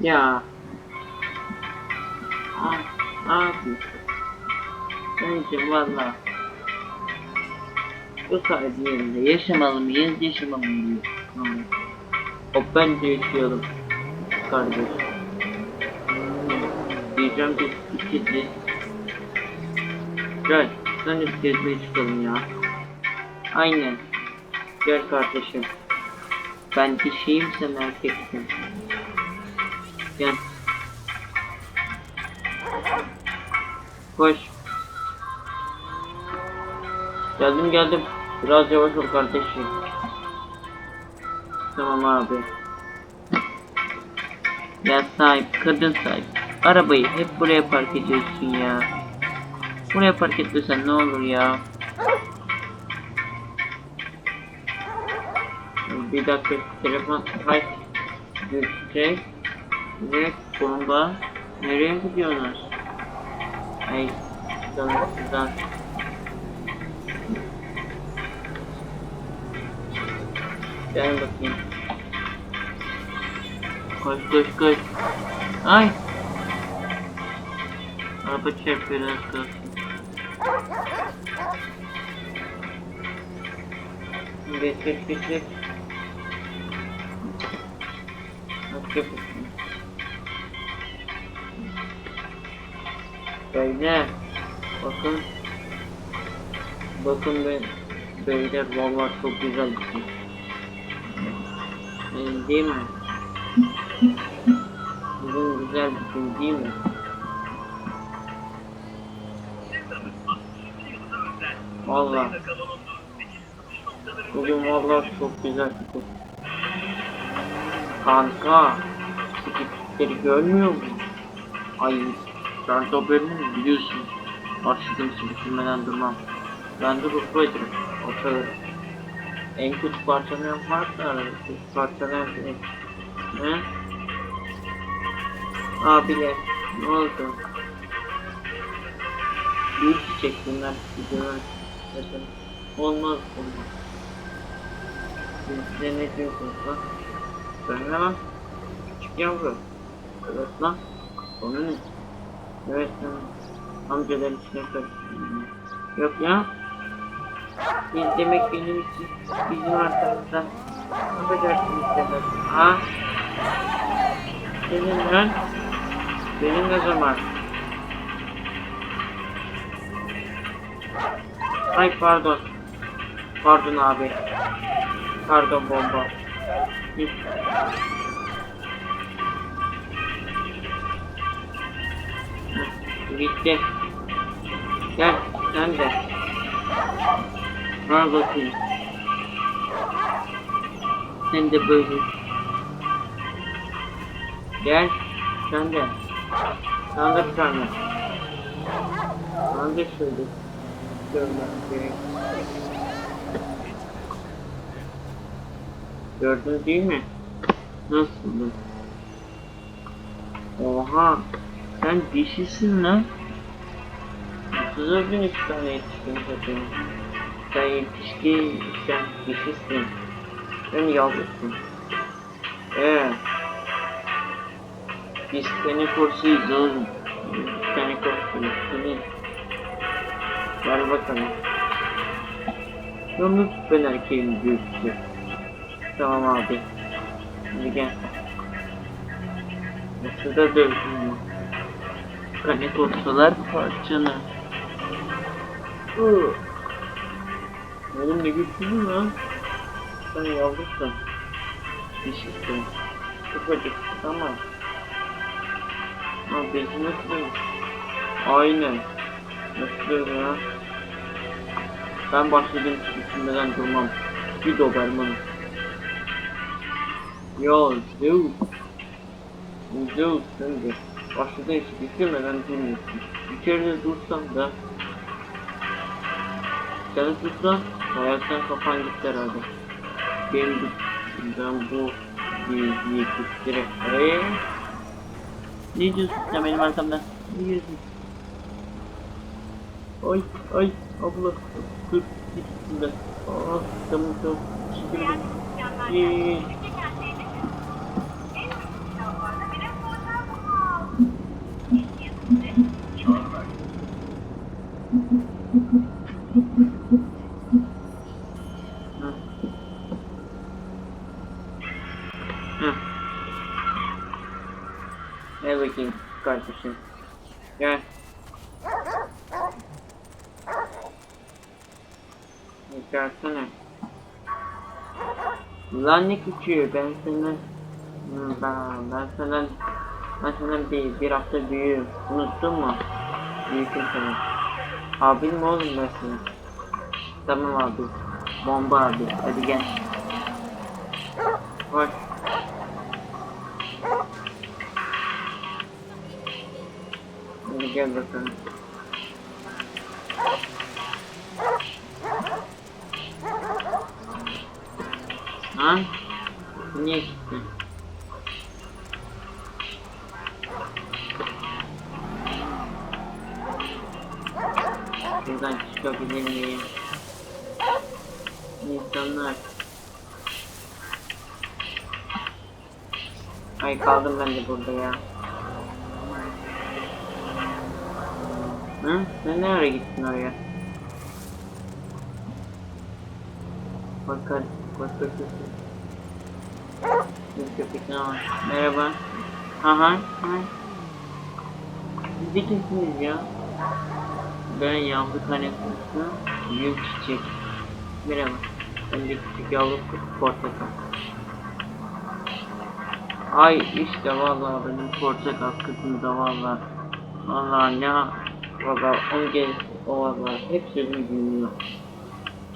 Ya. Abi. Bence valla. Bu tarz yerinde yaşamalı mıyız, yaşamalı mıyız? O ben de yaşayalım. Kardeş. Diyeceğim ki ikisi. Gel, sen de gezmeye çıkalım ya. Aynen. Gel kardeşim. Ben dişiyim sen erkeksin. Gel. Koş. Geldim geldim. Biraz yavaş ol kardeşim. Tamam abi. Ya sahip, kadın sahip. Arabayı hep buraya park ediyorsun ya. Buraya park etmesen ne olur ya. Bir dakika telefon kaç düşecek ve bomba nereye gidiyorsunuz? Ay şuradan Gel bakayım. Koş koş koş. Ay. Araba çarpıyor az kalsın. Geç geç geç geç. Nasıl yapıyorsun? Beyler. Bakın. Bakın be. Beyler vallahi çok güzel bir şey. Ee, Değil mi? Bugün güzel bir gün değil mi? Vallahi. Bugün vallahi çok güzel bir gün. Kanka, şu görmüyor musun? Ay, bölümü mü biliyorsun? Başladım düşünmeden durmam. Ben de ruhbacım, ortalığı. En kötü parçalayan varsa aradaki parçalayan şey. Ne? Abiler, ne oldu? Büyük çiçek bunlar. Zaten olmaz, olmaz. Siz ne diyorsunuz lan? Söyle lan. Küçük yavru. Evet lan. Onun ne? Evet. Amcaların içine karıştırdım. Yok ya. Biz demek benim için bizim arkamızda yapacaksınız demek. Ha? Senin lan. Benim ne zaman? Ay pardon. Pardon abi. Pardon bomba. Hı. Bitti. Gel sen de. Al bakayım. Sen de böyle. Gel. Sen de. Tane. Sen de şöyle. Gördün değil mi? Nasıl? Oha. Sen dişisin lan. Nasıl öldün üç tane yetişkin zaten. Sen yetişkin, sen dişisin. Sen yavrusun. Ee. Biz seni korsuyuz oğlum. Seni korsuyuz. Seni. Gel bakalım. Yalnız ben erkeğim büyüktü. Tamam abi. Hadi gel. Şurada dövdüm mü? Panik olsalar parçanı. Iı. Oğlum ne güçlü lan. Sen yavrusun. Dişisin. Ufacık tamam. Ama bezi nasıl? Aynen. Nasıl ya? Ben başladım düşünmeden durmam. Bir dobermanım. Yo, Zeus. Zeus sen de. Başladın hiç bitirmeden durmuyorsun. Bir kere de dursan da sen tutsan hayattan kafan gitti herhalde. Benim ben bu bir yetiştire. Eee? Ne diyorsun sen benim arkamdan? Ne diyorsun? Ay ay abla dur git üstünden. Aa tamam tamam. Teşekkür ederim. Yeee. Ne bakayım kardeşim. Gel. Gelsene. Lan ne küçüğü ben senden ben, ben senden ben senden bir, bir hafta büyüğüm. Unuttun mu? Büyüküm senin. Abin mi oğlum ben senin? Tamam abi. Bomba abi. Hadi gel. Koş. Hadi gel bakalım. Ha? Niye gittin? Buradan çıkabilir miyim? İnsanlar. Ay kaldım ben de burada ya. Hı? Sen ne ara gittin oraya? Bakar, bak bak bak. Bir köpek ne var? Merhaba. Aha, ha. Siz de kimsiniz ya? Ben yavru kanepusuna büyük çiçek. Merhaba. Ben de küçük yavru portakal. Ay işte vallahi benim portakal kızım da vallahi. Vallahi ne vallahi on kez o vallahi hep sözümü dinliyor.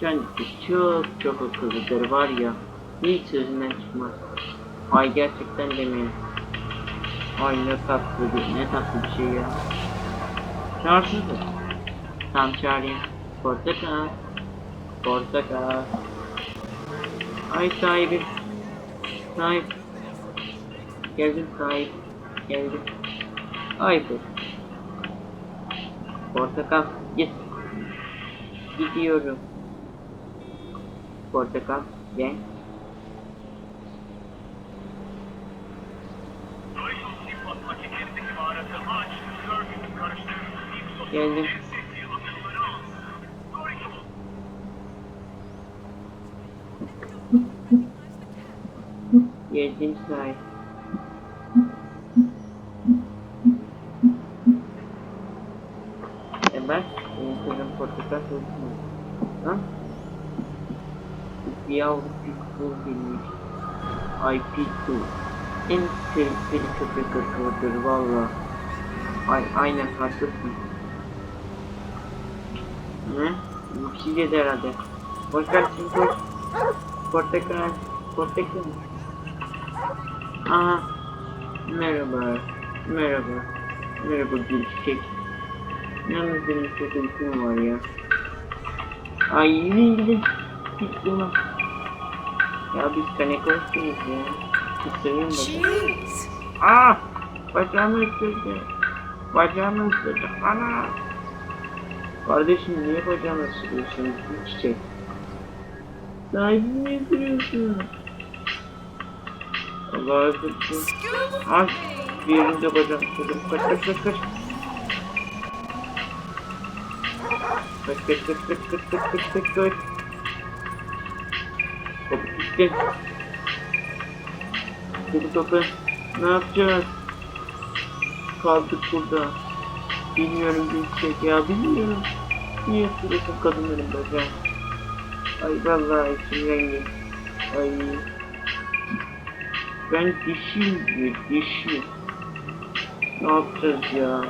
Kendisi çok çok akıllıdır var ya. Hiç sözünden çıkmaz. Ay gerçekten demeyin. Ay ne tatlı bir, ne tatlı bir şey ya. Çağırsızdır. Tam çağırayım. Portakal. Portakal. Ay sahibi. Sahip. Geldim sahip. Geldim. Ay bu. Portakal. Git. Gidiyorum. Portakal. Gel. Geldim. çekeyim sınavı. Hemen Instagram portakal çalışmıyor. Ha? Yavru Pitbull bilmiş. Ay Pitbull. En tehlikeli köpek ırkıdır valla. Ay, aynen haklısın. Ne? Yüksildi herhalde. Portakal, portakal, portakal. Aha. Merhaba. Merhaba. Merhaba gül çiçek. Yalnız benim çok uykum var ya. Ay yine gidin. Git buna. Ya biz kanekoştayız ya. Isırayım bakalım. Ah! Bacağımı ısırdı. Bacağımı ısırdı. Ana! Kardeşim niye bacağımı ısırıyorsun? Çiçek. Sahibini ısırıyorsun? Allah'a. Excuse Ay! Bir yerinde bacağım ısırdım. Kaç kaç kaç kaç. Kaç kaç kaç kaç kaç kaç kaç kaç kaç. Kapı gitti. Kapı kapı. Ne yapacağız? Kaldık burada. Bilmiyorum şey ya bilmiyorum. Niye sürekli kadınların bacağı? Ay vallahi içim rengi. Ay. Ben dişiyim diyor dişi. Ne yapacağız ya?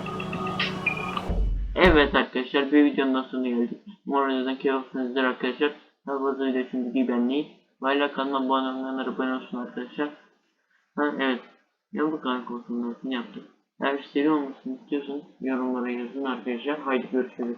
Evet arkadaşlar bir videonun daha sonuna geldik. Umarım izlediğiniz keyif almışsınızdır arkadaşlar. Fazla video için videoyu beğenmeyi. Hala kanalıma abone olmayanlar abone olsun arkadaşlar. Ha evet. Ben bu kanal konusunda yaptım. Eğer seri olmasını istiyorsanız yorumlara yazın arkadaşlar. Haydi görüşürüz.